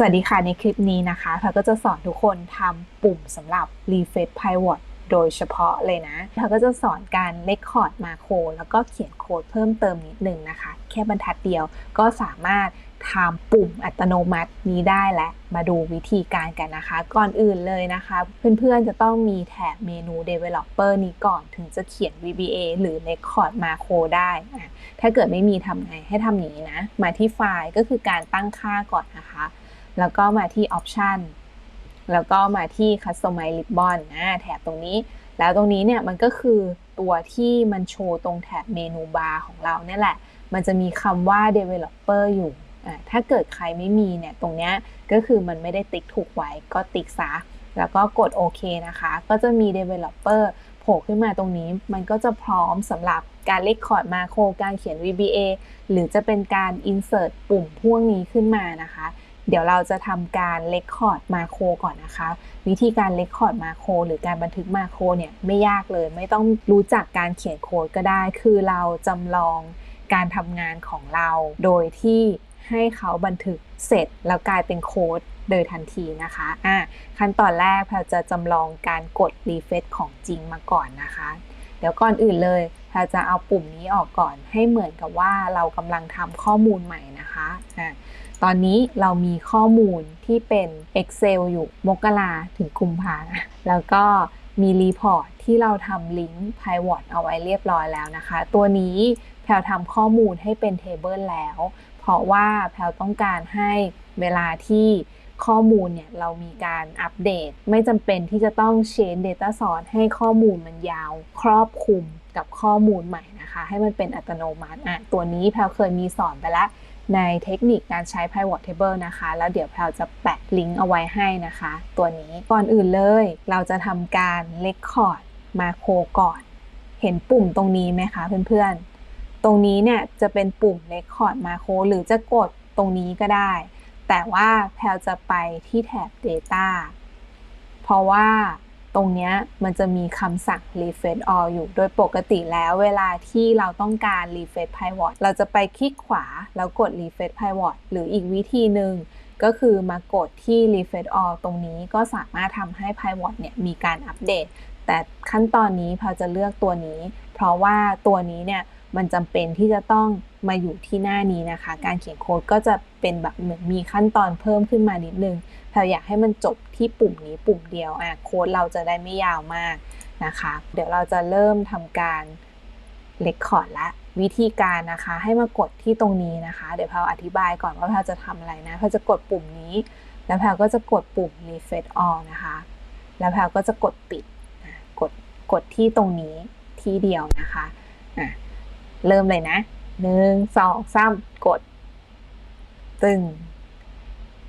สวัสดีค่ะ ในคลิปนี้นะคะเราก็จะสอนทุกคนทำปุ่มสำหรับ Refresh Pivot โดยเฉพาะเลยนะเราก็จะสอนการเลคคอร์ดมาโคแล้วก็เขียนโค้ดเพิ่มเติมนิดนึงนะคะ แค่บรรทัดเดียวก็สามารถทำปุ่มอัตโนมัตินี้ได้และมาดูวิธีการกันนะคะ ก่อนอื่นเลยนะคะ เพื่อนๆจะต้องมีแถบเมนู Developer นี้ก่อนถึงจะเขียน VBA หรือ Record Macro ได้ถ้าเกิดไม่มีทำไงให้ทำอย่างนี้นะ มาที่ไฟล์ก็คือการตั้งค่าก่อนนะคะ แล้วก็มาที่ Option แล้วก็มาที่ Customize Ribbon นะแถบตรงนี้ แล้วตรงนี้เนี่ยมันก็คือตัวที่มันโชว์ตรงแถบเมนูบาร์ของเราเนี่ยแหละ มันจะมีคำว่า developer อยู่อ่าถ้าเกิดใครไม่มีเนี่ย ตรงเนี้ยก็คือมันไม่ได้ติ๊กถูกไว้ก็ติ๊กซะ แล้วก็กดโอเคนะคะ ก็จะมี developer โผล่ขึ้นมาตรงนี้ มันก็จะพร้อมสำหรับการเลคคอร์ดมาโครการเขียน VBA หรือจะเป็นการ insert ปุ่มพวกนี้ขึ้นมานะคะ เดี๋ยวเราจะทำการเลคคอร์ดมาโครก่อนนะคะ วิธีการเลคคอร์ดมาโครหรือการบันทึกมาโครเนี่ยไม่ยากเลย ไม่ต้องรู้จักการเขียนโค้ดก็ได้ คือเราจำลองการทำงานของเรา โดยที่ให้เขาบันทึกเสร็จแล้วกลายเป็นโค้ดโดยทันทีนะคะอะขั้นตอนแรกเราจะจำลองการกดรีเฟซของจริงมาก่อนนะคะ เดี๋ยวก่อนอื่นเลยเราจะเอาปุ่มนี้ออกก่อนให้เหมือนกับว่าเรากำลังทำข้อมูลใหม่นะคะอะ ตอนนี้เรามีข้อมูลที่เป็น Excel อยู่มกราถึงกุมภานะแล้วก็มีรีพอร์ตที่เราทำลิงก์ Pivot เอาไว้เรียบร้อยแล้วนะคะ ตัวนี้แพลทำข้อมูลให้เป็นเทเบิลแล้ว เพราะว่าแพลต้องการให้เวลาที่ข้อมูลเนี่ยเรามีการอัปเดต ไม่จำเป็นที่จะต้อง change data source ให้ข้อมูลมันยาว ครอบคลุมกับข้อมูลใหม่นะคะ ให้มันเป็นอัตโนมัติอะตัวนี้แพลเคยมีสอนไปแล้ว ในเทคนิคการใช้ pivot table นะคะ แล้วเดี๋ยวแพลจะแปะลิงก์เอาไว้ให้นะคะ ตัวนี้ก่อนอื่นเลย เราจะทำการ record มาโคก่อน เห็นปุ่มตรงนี้ไหมคะเพื่อนๆ ตรงนี้เนี่ยจะเป็นปุ่ม record มาโคหรือจะกดตรงนี้ก็ได้ แต่ว่าแพลจะไปที่แถบ data เพราะว่า ตรงนี้มันจะมีคำสั่ง refresh all อยู่ โดยปกติแล้วเวลาที่เราต้องการ refresh pivot เราจะไปคลิกขวาแล้วกด refresh pivot หรืออีกวิธีหนึ่งก็คือมากดที่ refresh all ตรงนี้ก็สามารถทำให้ pivot เนี่ยมีการอัปเดต แต่ขั้นตอนนี้เราจะเลือกตัวนี้ เพราะว่าตัวนี้เนี่ย มันจำเป็นที่จะต้องมาอยู่ที่หน้านี้นะคะ การเขียนโค้ดก็จะเป็นแบบเหมือนมีขั้นตอนเพิ่มขึ้นมานิดนึงเราอยากให้มันจบที่ปุ่มนี้ปุ่มเดียวอะโค้ดเราจะได้ไม่ยาวมากนะคะ เดี๋ยวเราจะเริ่มทำการเลคคอร์ดละวิธีการนะคะ ให้มากดที่ตรงนี้นะคะ เดี๋ยวเราอธิบายก่อนว่าเราจะทำอะไรนะเราจะกดปุ่มนี้ แล้วแพลก็จะกดปุ่ม refresh all นะคะ แล้วแพลก็จะกดปิดกดกดที่ตรงนี้ที่เดียวนะคะอะ เริ่มเลยนะหนึ่งสองสามกด ตึง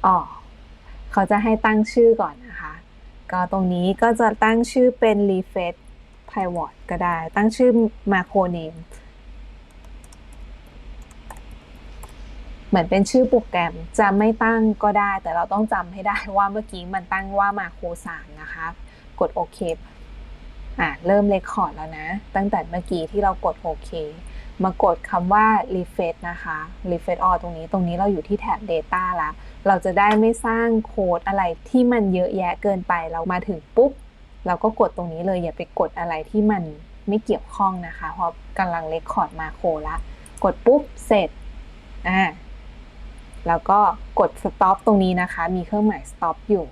อ๋อเขาจะให้ตั้งชื่อก่อนนะคะ ก็ตรงนี้ก็จะตั้งชื่อเป็น refresh pivot ก็ได้ ตั้งชื่อ macro name เหมือนเป็นชื่อโปรแกรมจะไม่ตั้งก็ได้ แต่เราต้องจำให้ได้ว่าเมื่อกี้มันตั้งว่า macro 3นะคะ กดโอเคอะเริ่มเรคคอร์ดแล้วนะ ตั้งแต่เมื่อกี้ที่เรากดโอเค มากดคำว่า refresh นะคะ refresh all ตรงนี้ ตรงนี้เราอยู่ที่แถบ data ละเราจะได้ไม่สร้างโค้ดอะไรที่มันเยอะแยะเกินไป เรามาถึงปุ๊บ เราก็กดตรงนี้เลย อย่าไปกดอะไรที่มันไม่เกี่ยวข้องนะคะ เพราะกำลังเรคคอร์ดมาโคละ กดปุ๊บ เสร็จ อ่า แล้วก็กด stop ตรงนี้นะคะ มีเครื่องหมาย stop อยู่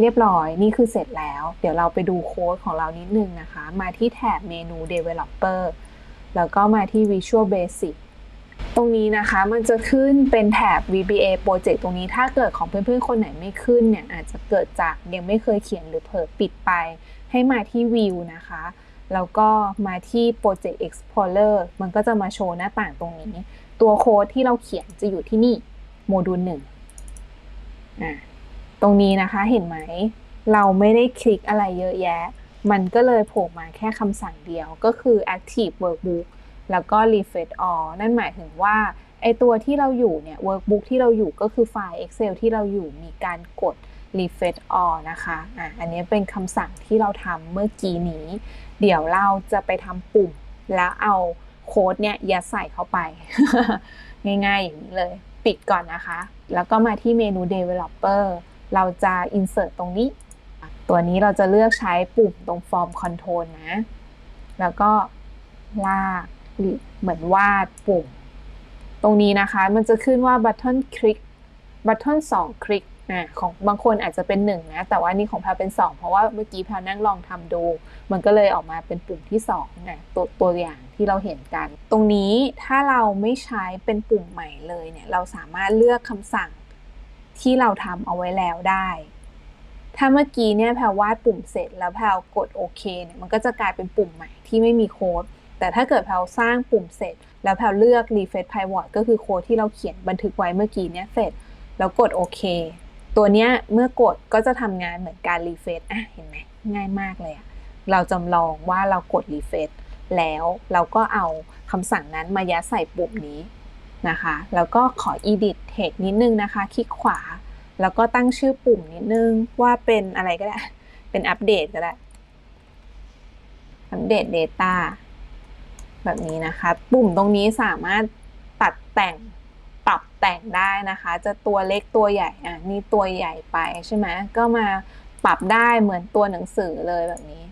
เรียบร้อยนี่คือเสร็จแล้ว เดี๋ยวเราไปดูโค้ดของเรานิดนึงนะคะ มาที่แถบเมนู developer แล้วก็มาที่ visual basic ตรงนี้นะคะมันจะขึ้นเป็นแถบ VBA project ตรงนี้ถ้าเกิดของเพื่อนๆ คนไหนไม่ขึ้นเนี่ยอาจจะเกิดจากยังไม่เคยเขียนหรือเผลอปิดไป ให้มาที่ view นะคะ แล้วก็มาที่ project explorer มันก็จะมาโชว์หน้าต่างตรงนี้ ตัวโค้ดที่เราเขียนจะอยู่ที่นี่โมดูลหนึ่งอ่า ตรงนี้นะคะเห็นไหม เราไม่ได้คลิกอะไรเยอะแยะ มันก็เลยโผล่มาแค่คำสั่งเดียวก็คือ active workbook แล้วก็ refresh all นั่นหมายถึงว่าไอตัวที่เราอยู่เนี่ย workbook ที่เราอยู่ก็คือไฟล์ excel ที่เราอยู่มีการกด refresh all นะคะอะอันนี้เป็นคำสั่งที่เราทำเมื่อกี้นี้ เดี๋ยวเราจะไปทำปุ่ม แล้วเอาโค้ดเนี่ยยัดใส่เข้าไป ง่ายๆอย่างนี้เลย ปิดก่อนนะคะ แล้วก็มาที่เมนู developer เราจะ insert ตรงนี้ ตัวนี้เราจะเลือกใช้ปุ่มตรง form control นะ แล้วก็ลากเหมือนวาดปุ่ม ตรงนี้นะคะมันจะขึ้นว่า button click button 2คลิกนะของบางคนอาจจะเป็น1นะแต่ว่านี่ของแพลเป็น 2 เพราะว่าเมื่อกี้แพลนั่งลองทำดู มันก็เลยออกมาเป็นปุ่มที่2นะตัวตัวอย่างที่เราเห็นกัน ตรงนี้ถ้าเราไม่ใช้เป็นปุ่มใหม่เลยเนี่ยเราสามารถเลือกคำสั่ง ที่เราทำเอาไว้แล้วได้ ถ้าเมื่อกี้เนี่ยแพลวาดปุ่มเสร็จแล้วแพลกดโอเคเนี่ยมันก็จะกลายเป็นปุ่มใหม่ที่ไม่มีโค้ด แต่ถ้าเกิดแพลสร้างปุ่มเสร็จ แล้วแพลเลือก refresh pivot ก็คือโค้ดที่เราเขียนบันทึกไว้เมื่อกี้เนี่ยเสร็จ แล้วกดโอเค ตัวเนี้ยเมื่อกดก็จะทำงานเหมือนการรีเฟซอะเห็นไหมง่ายมากเลยอะเราจำลองว่าเรากดรีเฟซแล้วเราก็เอาคำสั่งนั้นมายัดใส่ปุ่มนี้ นะคะ แล้วก็ขอ edit text นิดนึงนะคะ คลิกขวา แล้วก็ตั้งชื่อปุ่มนิดนึงว่าเป็นอะไรก็ได้ เป็นอัปเดตก็ได้ อัปเดต Data แบบนี้นะคะ ปุ่มตรงนี้สามารถตัดแต่งปรับแต่งได้นะคะ จะตัวเล็กตัวใหญ่ อะ นี่ตัวใหญ่ไปใช่ไหม ก็มาปรับได้เหมือนตัวหนังสือเลยแบบนี้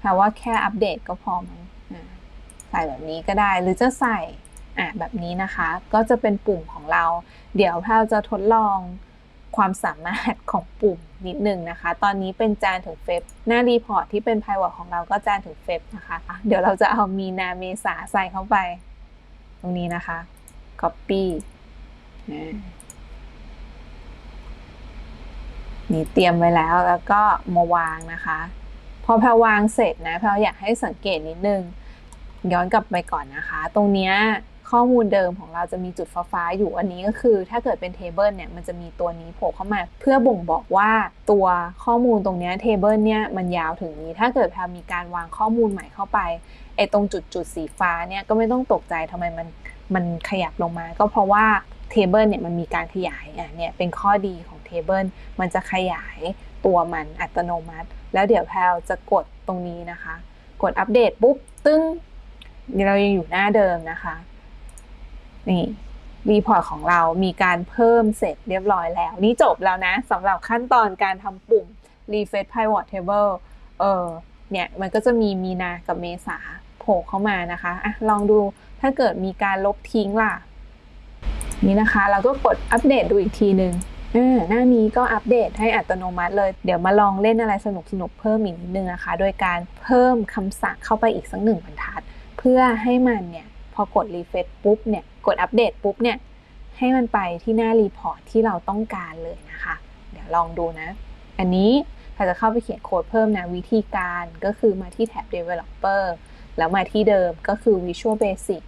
แปลว่าแค่อัปเดตก็พอมั้งใส่แบบนี้ก็ได้ หรือจะใส่ อะแบบนี้นะคะ ก็จะเป็นปุ่มของเรา เดี๋ยวแพลจะทดลองความสามารถของปุ่มนิดหนึ่งนะคะ ตอนนี้เป็นจานถึงเฟบหน้ารีพอร์ตที่เป็น p i v o t ของเราก็จานถึงเฟบนะคะ เดี๋ยวเราจะเอามีนาเมษาใส่เข้าไป ตรงนี้นะคะ copy นี่เตรียมไว้แล้วแล้วก็มาวางนะคะ พอแพรวางเสร็จนะแพรอยากให้สังเกตนิดนึง ย้อนกลับไปก่อนนะคะ ตรงเนี้ย ข้อมูลเดิมของเราจะมีจุดฟ้าๆอยู่อันนี้ก็คือ ถ้าเกิดเป็นเทเบิลเนี่ยมันจะมีตัวนี้โผล่เข้ามา เพื่อบ่งบอกว่าตัวข้อมูลตรงนี้เทเบิลเนี่ยมันยาวถึงนี้ถ้าเกิดพรมีการวางข้อมูลใหม่เข้าไปไอ้ตรงจุดจุดสีฟ้าเนี่ยก็ไม่ต้องตกใจทำไมมันมันขยับลงมา ก็เพราะว่าเทเบิลเนี่ยมันมีการขยายอะเนี่ยเป็นข้อดีของเทเบิลมันจะขยายตัวมันอัตโนมัติ แล้วเดี๋ยวแพลจะกดตรงนี้นะคะ กดอัปเดตปุ๊บตึ้งเรายังอยู่หน้าเดิมนะคะ นี่รีพอร์ตของเรามีการเพิ่มเสร็จเรียบร้อยแล้ว นี่จบแล้วนะสำหรับขั้นตอนการทำปุ่ม refresh pivot table เออเนี่ยมันก็จะมีมีนากับเมษาโผล่เข้ามานะคะอะลองดูถ้าเกิดมีการลบทิ้งล่ะ นี่นะคะ เราก็กดอัปเดตดูอีกทีหนึ่งหน้านี้ก็อัปเดตให้อัตโนมัติเลย เดี๋ยวมาลองเล่นอะไรสนุกสนุกเพิ่มอีกนิดนึงนะคะ โดยการเพิ่มคำสั่งเข้าไปอีกสักหนึ่งบรรทัด เพื่อให้มันเนี่ย พอกดรีเฟซปุ๊บเนี่ย กดอัปเดตปุ๊บเนี่ยให้มันไปที่หน้ารีพอร์ตที่เราต้องการเลยนะคะ เดี๋ยวลองดูนะ อันนี้เราจะเข้าไปเขียนโค้ดเพิ่มนะ วิธีการก็คือมาที่แท็บ developer แล้วมาที่เดิมก็คือ Visual Basic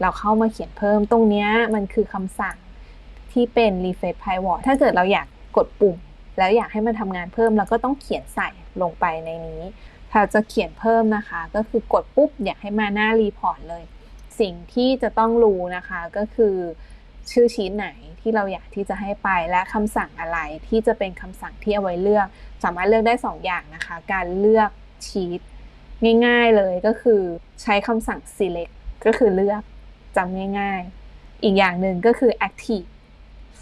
เราเข้ามาเขียนเพิ่มตรงนี้มันคือคำสั่งที่เป็น refresh pivot ถ้าเกิดเราอยากกดปุ่ม แล้วอยากให้มันทำงานเพิ่มเราก็ต้องเขียนใส่ลงไปในนี้เราจะเขียนเพิ่มนะคะ ก็คือกดปุ๊บอยากให้มาหน้ารีพอร์ตเลย สิ่งที่จะต้องรู้นะคะก็คือชื่อชีตไหนที่เราอยากที่จะให้ไปและคำสั่งอะไรที่จะเป็นคำสั่งที่เอาไว้เลือก สามารถเลือกได้ 2 อย่างนะคะ การเลือกชีตง่าย ๆเลยก็คือใช้คำสั่ง select ก็คือเลือกจำง่าย ๆ อีกอย่างหนึ่งก็คือ active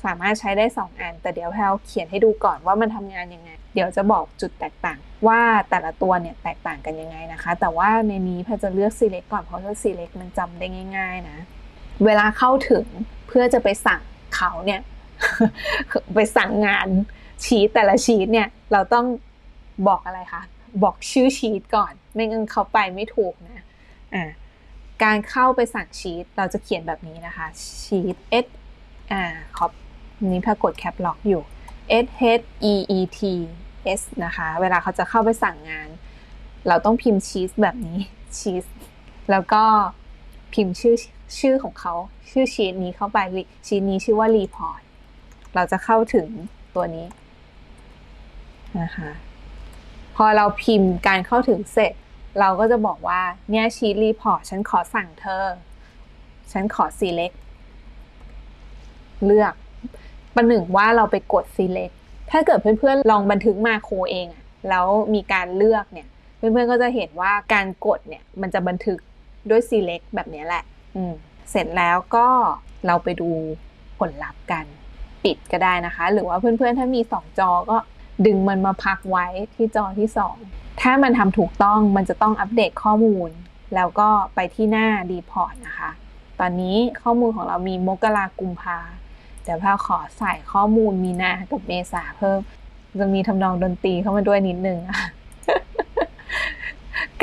สามารถใช้ได้ 2 อัน แต่เดี๋ยวแพลเขียนให้ดูก่อนว่ามันทำงานยังไง เดี๋ยวจะบอกจุดแตกต่าง ว่าแต่ละตัวเนี่ยแตกต่างกันยังไงนะคะ แต่ว่าในนี้แพจะเลือก select ก่อนเพราะถ้า select มันจำได้ง่าย ๆนะ เวลาเข้าถึงเพื่อจะไปสั่งเขาเนี่ยไปสั่งงานชีตแต่ละชีตเนี่ยเราต้องบอกอะไรคะบอกชื่อชีตก่อน ไม่งั้นเขาไปไม่ถูกนะอ่าการเข้าไปสั่งชีตเราจะเขียนแบบนี้นะคะชีต s อ่าขอบนี้ถ้ากดแคปล็อกอยู่ s h e e t s นะคะ เวลาเขาจะเข้าไปสั่งงาน เราต้องพิมพ์ชีสแบบนี้ชีสแล้วก็พิมพ์ชื่อชื่อของเขาชื่อชีตนี้เข้าไปชีตนี้ชื่อว่ารีพอร์ตเราจะเข้าถึงตัวนี้นะคะพอเราพิมพ์การเข้าถึงเสร็จ เราก็จะบอกว่าเนี่ยชีตรีพอร์ตฉันขอสั่งเธอ ฉันขอ select เลือก ประหนึ่งว่าเราไปกด select ถ้าเกิดเพื่อนๆลองบันทึกมาโครเองอะแล้วมีการเลือกเนี่ยเพื่อนๆก็จะเห็นว่าการกดเนี่ยมันจะบันทึกด้วย select แบบนี้แหละอืมเสร็จแล้วก็เราไปดูผลลัพธ์กันปิดก็ได้นะคะ หรือว่าเพื่อนๆถ้ามี 2 จอก็ดึงมันมาพักไว้ที่จอที่ 2 ถ้ามันทำถูกต้องมันจะต้องอัปเดตข้อมูล แล้วก็ไปที่หน้ารีพอร์ตนะคะ ตอนนี้ข้อมูลของเรามีมกรากุมภา ดี๋ยวพาขอใส่ข้อมูลมีนากับเมษาเพิ่ม จะมีทำนองดนตรีเข้ามาด้วยนิดนึงอะ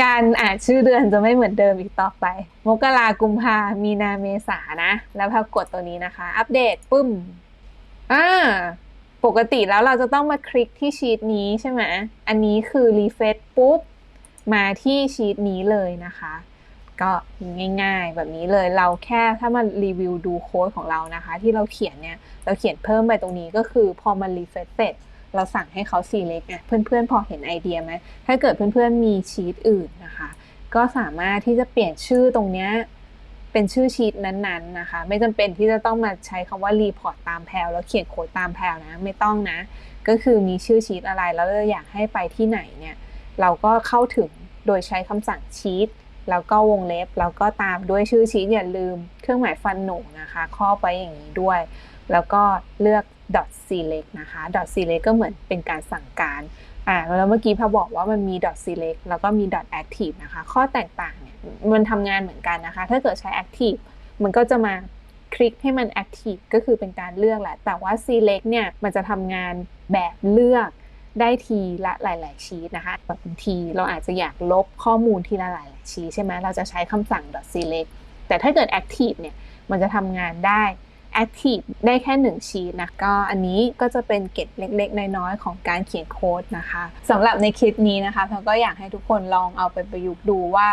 การอ่านชื่อเดือนจะไม่เหมือนเดิมอีกต่อไป มกรากุมภามีนาเมษานะ แล้วพอกดตัวนี้นะคะ อัปเดตปึ้มอ่าปกติแล้วเราจะต้องมาคลิกที่ชีตนี้ใช่ไหม อันนี้คือรีเฟซปุ๊บ มาที่ชีตนี้เลยนะคะ ก็ง่าย ๆ แบบนี้เลยเราแค่ถ้ามารีวิวดูโค้ดของเรานะคะ ที่เราเขียนเนี่ยเราเขียนเพิ่มไปตรงนี้ก็คือพอมันรีเฟซเสร็จเราสั่งให้เขา select อะเพื่อนๆ พอเห็นไอเดียไหมถ้าเกิดเพื่อนๆ มีชีตอื่นนะคะ ก็สามารถที่จะเปลี่ยนชื่อตรงเนี้ยเป็นชื่อชีตนั้นๆนะคะ ไม่จำเป็นที่จะต้องมาใช้คำว่า report ตามแพลแล้วเขียนโค้ดตามแพลนะ ไม่ต้องนะ ก็คือมีชื่อชีตอะไรแล้วเราอยากให้ไปที่ไหนเนี่ย เราก็เข้าถึงโดยใช้คำสั่งชีต แล้วก็วงเล็บ แล้วก็ตามด้วยชื่อชีตอย่าลืม เครื่องหมายฟันหนูนะคะครอบไว้อย่างนี้ด้วย แล้วก็เลือก dot select นะคะ dot select ก็เหมือนเป็นการสั่งการอ่าแล้วเมื่อกี้พอบอกว่ามันมี dot select แล้วก็มี dot active นะคะ ข้อแตกต่างเนี่ยมันทำงานเหมือนกันนะคะ ถ้าเกิดใช้ active มันก็จะมาคลิกให้มัน active ก็คือเป็นการเลือกแหละ แต่ว่า select เนี่ยมันจะทำงานแบบเลือก ได้ทีละหลาย ๆ ชีตนะคะบางทีเราอาจจะอยากลบข้อมูลทีละหลายๆชีตใช่ไหมเราจะใช้คำสั่ง dot select แต่ถ้าเกิด active เนี่ยมันจะทำงานได้ Active ได้แค่ 1 ชีตนะก็อันนี้ก็จะเป็นเกร็ดเล็ก ๆ น้อย ๆ ของการเขียนโค้ดนะคะสำหรับในคลิปนี้นะคะเราก็อยากให้ทุกคนลองเอาไปประยุกต์ดูว่า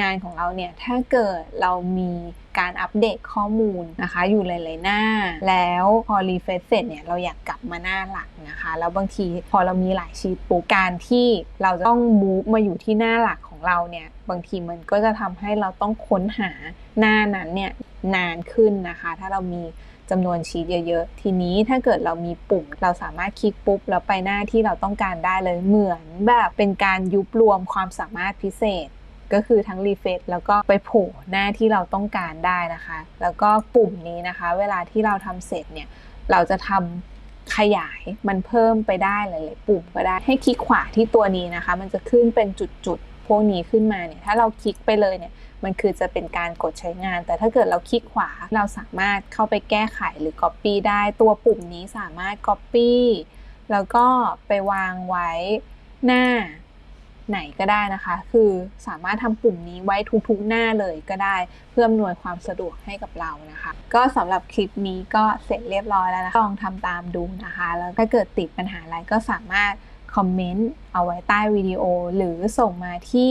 งานของเราเนี่ยถ้าเกิดเรามี การอัปเดตข้อมูลนะคะ อยู่หลายๆหน้า แล้วพอรีเฟรชเสร็จเนี่ยเราอยากกลับมาหน้าหลักนะคะ แล้วบางทีพอเรามีหลายชีตปุ๊บการที่เราจะต้องมูฟมาอยู่ที่หน้าหลักของเราเนี่ยบางทีมันก็จะทำให้เราต้องค้นหาหน้านั้นเนี่ยนานขึ้นนะคะ ถ้าเรามีจำนวนชีตเยอะๆ ทีนี้ถ้าเกิดเรามีปุ่ม เราสามารถคลิกปุ๊บ แล้วไปหน้าที่เราต้องการได้เลยเหมือนแบบเป็นการยุบรวมความสามารถพิเศษ ก็คือทั้งรีเฟซแล้วก็ไปโผล่หน้าที่เราต้องการได้นะคะ แล้วก็ปุ่มนี้นะคะ เวลาที่เราทำเสร็จเนี่ยเราจะทำขยายมันเพิ่มไปได้หลายๆปุ่มก็ได้ให้คลิกขวาที่ตัวนี้นะคะ มันจะขึ้นเป็นจุดๆพวกนี้ขึ้นมาเนี่ยถ้าเราคลิกไปเลยเนี่ยมันคือจะเป็นการกดใช้งาน แต่ถ้าเกิดเราคลิกขวาเราสามารถเข้าไปแก้ไขหรือ Copy ได้ตัวปุ่มนี้สามารถ Copy แล้วก็ไปวางไว้หน้า ไหนก็ได้นะคะ คือสามารถทำปุ่มนี้ไว้ทุกๆหน้าเลยก็ได้ เพื่ออำนวยความสะดวกให้กับเรานะคะ ก็สำหรับคลิปนี้ก็เสร็จเรียบร้อยแล้วนะคะลองทำตามดูนะคะ แล้วถ้าเกิดติดปัญหาอะไรก็สามารถคอมเมนต์เอาไว้ใต้วิดีโอ หรือส่งมาที่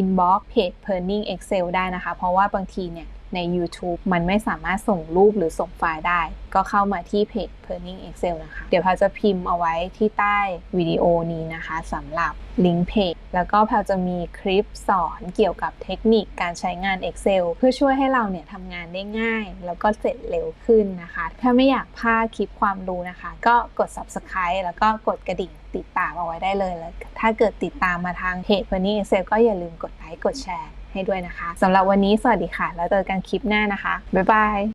inbox เพจ p e r n i n g Excel ได้นะคะ เพราะว่าบางทีเนี่ยใน YouTube มันไม่สามารถส่งรูปหรือส่งไฟล์ได้ ก็เข้ามาที่เพจ p e r n i n g Excel นะคะ เดี๋ยวพาจะพิมพ์เอาไว้ที่ใต้วิดีโอนี้นะคะสำหรับลิงก์เพจ แล้วก็แพลจะมีคลิปสอนเกี่ยวกับเทคนิคการใช้งาน Excel เพื่อช่วยให้เราเนี่ยทำงานได้ง่าย แล้วก็เสร็จเร็วขึ้นนะคะ ถ้าไม่อยากพลาดคลิปความรู้นะคะ ก็กด subscribe แล้วก็กดกระดิ่งติดตามเอาไว้ได้เลยแล้วถ้าเกิดติดตามมาทางเพจ p e r n i n g Excel ก็อย่าลืมกดไลค์กดแชร์ ให้ด้วยนะคะสำหรับวันนี้สวัสดีค่ะ แล้วเจอกันคลิปหน้านะคะ บ๊ายบาย